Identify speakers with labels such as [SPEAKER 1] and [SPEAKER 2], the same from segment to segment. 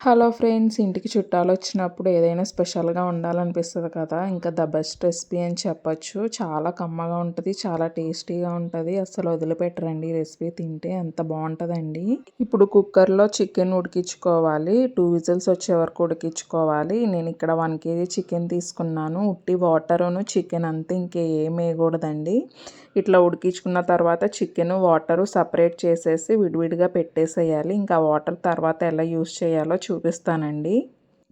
[SPEAKER 1] Hello friends ఇంటికి చుట్టాలు వచ్చినప్పుడు ఏదైనా స్పెషల్గా ఉండాలనిపిస్తుంది కదా? ఇంకా ద బెస్ట్ రెసిపీ అని చెప్పచ్చు. చాలా కమ్మగా ఉంటుంది చాలా టేస్టీగా ఉంటుంది. అసలు వదిలిపెట్టరండి రెసిపీ తింటే అంత బాగుంటుందండి. ఇప్పుడు కుక్కర్లో చికెన్ ఉడికించుకోవాలి. టూ విజిల్స్ వచ్చే వరకు ఉడికించుకోవాలి. నేను ఇక్కడ వన్ కేజీ చికెన్ తీసుకున్నాను. ఉట్టి వాటరును చికెన్ అంతే ఇంకే ఏమి వేయకూడదండి. ఇట్లా ఉడికించుకున్న తర్వాత చికెన్ వాటరు సపరేట్ చేసేసి విడివిడిగా పెట్టేసేయాలి. ఇంకా వాటర్ తర్వాత ఎలా యూస్ చేయాలో చూపిస్తానండి.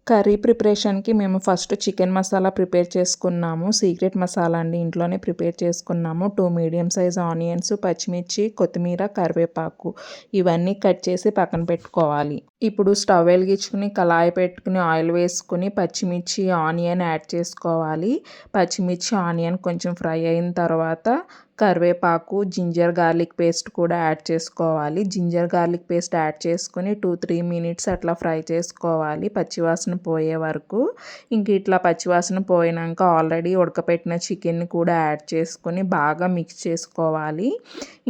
[SPEAKER 1] కర్రీ ప్రిపరేషన్కి మేము ఫస్ట్ చికెన్ మసాలా ప్రిపేర్ చేసుకున్నాము. సీక్రెట్ మసాలా అండి ఇంట్లోనే ప్రిపేర్ చేసుకున్నాము. టూ మీడియం సైజ్ ఆనియన్స్ పచ్చిమిర్చి కొత్తిమీర కరివేపాకు ఇవన్నీ కట్ చేసి పక్కన పెట్టుకోవాలి. ఇప్పుడు స్టవ్ వెలిగించుకుని కళాయి పెట్టుకుని ఆయిల్ వేసుకుని పచ్చిమిర్చి ఆనియన్ యాడ్ చేసుకోవాలి. పచ్చిమిర్చి ఆనియన్ కొంచెం ఫ్రై అయిన తర్వాత కరివేపాకు జింజర్ గార్లిక్ పేస్ట్ కూడా యాడ్ చేసుకోవాలి. జింజర్ గార్లిక్ పేస్ట్ యాడ్ చేసుకుని టూ త్రీ మినిట్స్ అట్లా ఫ్రై చేసుకోవాలి. పచ్చివాసన పోయే వరకు. ఇంక ఇట్లా పచ్చివాసన పోయినాక ఆల్రెడీ ఉడకపెట్టిన చికెన్ని కూడా యాడ్ చేసుకొని బాగా మిక్స్ చేసుకోవాలి.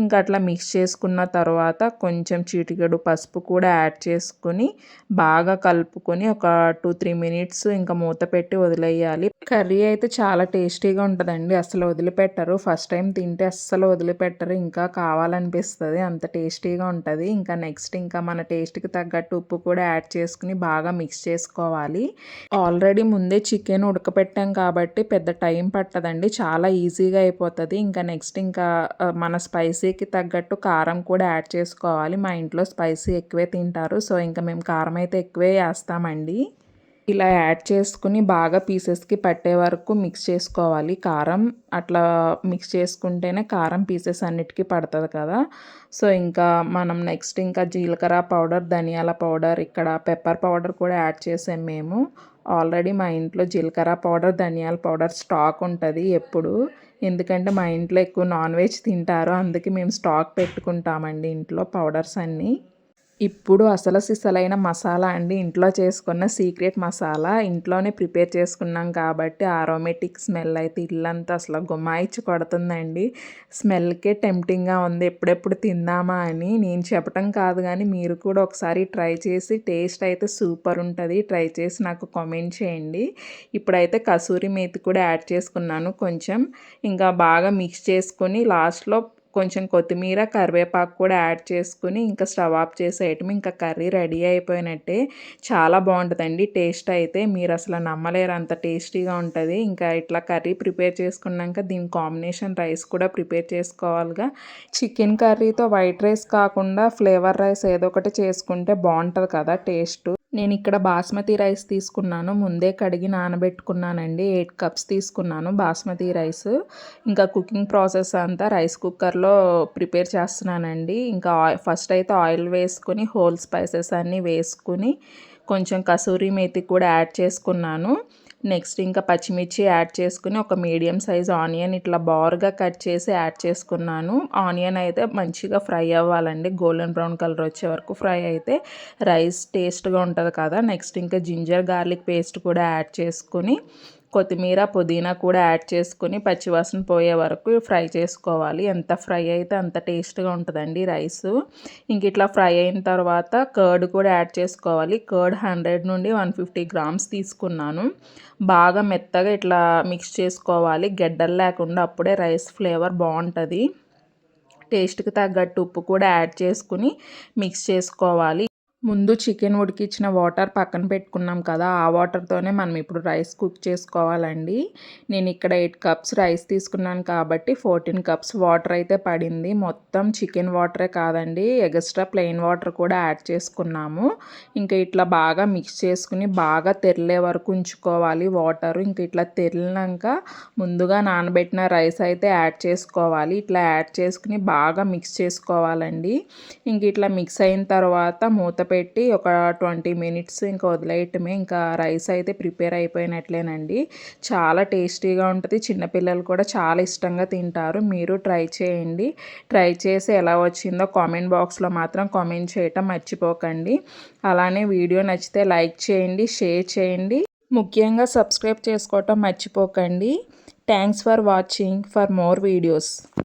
[SPEAKER 1] ఇంకా అట్లా మిక్స్ చేసుకున్న తర్వాత కొంచెం చీటికెడు పసుపు కూడా యాడ్ చేసుకొని బాగా కలుపుకొని ఒక టూ త్రీ మినిట్స్ ఇంకా మూత పెట్టి వదిలేయాలి. కర్రీ అయితే చాలా టేస్టీగా ఉంటుందండి. అసలు వదిలిపెట్టరు. ఫస్ట్ టైం తింటే తింటే అస్సలు వదిలిపెట్టరు. ఇంకా కావాలనిపిస్తుంది. అంత టేస్టీగా ఉంటుంది. ఇంకా నెక్స్ట్ ఇంకా మన టేస్ట్కి తగ్గట్టు ఉప్పు కూడా యాడ్ చేసుకుని బాగా మిక్స్ చేసుకోవాలి. ఆల్రెడీ ముందే చికెన్ ఉడకపెట్టాం కాబట్టి పెద్ద టైం పట్టదండి. చాలా ఈజీగా అయిపోతుంది. ఇంకా నెక్స్ట్ ఇంకా మన స్పైసీకి తగ్గట్టు కారం కూడా యాడ్ చేసుకోవాలి. మా ఇంట్లో స్పైసీ ఎక్కువే తింటారు. సో ఇంకా మేము కారం అయితే ఎక్కువే వేస్తామండి. ఇలా యాడ్ చేసుకుని బాగా పీసెస్కి పట్టే వరకు మిక్స్ చేసుకోవాలి. కారం అట్లా మిక్స్ చేసుకుంటేనే కారం పీసెస్ అన్నిటికీ పడుతుంది కదా. సో ఇంకా మనం నెక్స్ట్ ఇంకా జీలకర్ర పౌడర్ ధనియాల పౌడర్ ఇక్కడ పెప్పర్ పౌడర్ కూడా యాడ్ చేసాం మేము. ఆల్రెడీ మా ఇంట్లో జీలకర్ర పౌడర్ ధనియాల పౌడర్ స్టాక్ ఉంటుంది ఎప్పుడు. ఎందుకంటే మా ఇంట్లో ఎక్కువ నాన్ వెజ్ తింటారు. అందుకే మేము స్టాక్ పెట్టుకుంటామండి ఇంట్లో పౌడర్స్ అన్నీ. ఇప్పుడు అసలు సిసలైన మసాలా అండి. ఇంట్లో చేసుకున్న సీక్రెట్ మసాలా. ఇంట్లోనే ప్రిపేర్ చేసుకున్నాం కాబట్టి ఆరోమేటిక్ స్మెల్ అయితే ఇల్లంతా అసలు గుమాయిచ్చి కొడుతుందండి. స్మెల్కే టెంప్టింగ్గా ఉంది. ఎప్పుడెప్పుడు తిందామా అని నేను చెప్పటం కాదు కానీ మీరు కూడా ఒకసారి ట్రై చేసి టేస్ట్ అయితే సూపర్ ఉంటుంది. ట్రై చేసి నాకు కామెంట్ చేయండి. ఇప్పుడైతే కసూరి మేతి కూడా యాడ్ చేసుకున్నాను కొంచెం. ఇంకా బాగా మిక్స్ చేసుకొని లాస్ట్లో కొంచెం కొత్తిమీర కరివేపాకు కూడా యాడ్ చేసుకుని ఇంకా స్టవ్ ఆఫ్ చేసేయటం ఇంకా కర్రీ రెడీ అయిపోయినట్టే. చాలా బాగుంటుందండి టేస్ట్ అయితే. మీరు అసలు నమ్మలేరు అంత టేస్టీగా ఉంటుంది. ఇంకా ఇట్లా కర్రీ ప్రిపేర్ చేసుకున్నాక దీని కాంబినేషన్ రైస్ కూడా ప్రిపేర్ చేసుకోవాలిగా. చికెన్ కర్రీతో వైట్ రైస్ కాకుండా ఫ్లేవర్ రైస్ ఏదో ఒకటి చేసుకుంటే బాగుంటుంది కదా టేస్ట్. నేను ఇక్కడ బాస్మతి రైస్ తీసుకున్నాను. ముందే కడిగి నానబెట్టుకున్నానండి. ఎయిట్ కప్స్ తీసుకున్నాను బాస్మతి రైస్. ఇంకా కుకింగ్ ప్రాసెస్ అంతా రైస్ కుక్కర్లో ప్రిపేర్ చేస్తున్నానండి. ఇంకా ఫస్ట్ అయితే ఆయిల్ వేసుకుని హోల్ స్పైసెస్ అన్నీ వేసుకుని కొంచెం కసూరి మేతి కూడా యాడ్ చేసుకున్నాను. నెక్స్ట్ ఇంకా పచ్చిమిర్చి యాడ్ చేసుకుని ఒక మీడియం సైజ్ ఆనియన్ ఇట్లా బార్గా కట్ చేసి యాడ్ చేసుకున్నాను. ఆనియన్ అయితే మంచిగా ఫ్రై అవ్వాలండి. గోల్డెన్ బ్రౌన్ కలర్ వచ్చే వరకు ఫ్రై అయితే రైస్ టేస్ట్గా ఉంటుంది కదా. నెక్స్ట్ ఇంకా జింజర్ గార్లిక్ పేస్ట్ కూడా యాడ్ చేసుకుని కొత్తిమీర పుదీనా కూడా యాడ్ చేసుకుని పచ్చివాసన పోయే వరకు ఫ్రై చేసుకోవాలి. ఎంత ఫ్రై అయితే అంత టేస్ట్గా ఉంటుందండి రైస్. ఇంక ఇట్లా ఫ్రై అయిన తర్వాత కర్డ్ కూడా యాడ్ చేసుకోవాలి. కర్డ్ హండ్రెడ్ నుండి వన్ ఫిఫ్టీ గ్రామ్స్ తీసుకున్నాను. బాగా మెత్తగా ఇట్లా మిక్స్ చేసుకోవాలి. గెడ్డలు లేకుండా అప్పుడే రైస్ ఫ్లేవర్ బాగుంటుంది. టేస్ట్కి తగ్గట్టు ఉప్పు కూడా యాడ్ చేసుకుని మిక్స్ చేసుకోవాలి. ముందు చికెన్ ఉడికించిన వాటర్ పక్కన పెట్టుకున్నాం కదా ఆ వాటర్తోనే మనం ఇప్పుడు రైస్ కుక్ చేసుకోవాలండి. నేను ఇక్కడ ఎయిట్ కప్స్ రైస్ తీసుకున్నాను కాబట్టి ఫోర్టీన్ కప్స్ వాటర్ అయితే పడింది. మొత్తం చికెన్ వాటరే కాదండి ఎగస్ట్రా ప్లెయిన్ వాటర్ కూడా యాడ్ చేసుకున్నాము. ఇంకా ఇట్లా బాగా మిక్స్ చేసుకుని బాగా తెరలే వరకు ఉంచుకోవాలి వాటర్. ఇంకా ఇట్లా తెరిలినాక ముందుగా నానబెట్టిన రైస్ అయితే యాడ్ చేసుకోవాలి. ఇట్లా యాడ్ చేసుకుని బాగా మిక్స్ చేసుకోవాలండి. ఇంక ఇట్లా మిక్స్ అయిన తర్వాత మూత పెట్టి ఒక ట్వంటీ మినిట్స్ ఇంకా వదిలేయటమే. ఇంకా రైస్ అయితే ప్రిపేర్ అయిపోయినట్లేనండి. చాలా టేస్టీగా ఉంటుంది. చిన్నపిల్లలు కూడా చాలా ఇష్టంగా తింటారు. మీరు ట్రై చేయండి. ట్రై చేసి ఎలా వచ్చిందో కామెంట్ బాక్స్లో మాత్రం కామెంట్ చేయటం మర్చిపోకండి. అలానే వీడియో నచ్చితే లైక్ చేయండి షేర్ చేయండి. ముఖ్యంగా సబ్స్క్రైబ్ చేసుకోవటం మర్చిపోకండి. Thanks for watching. For more videos.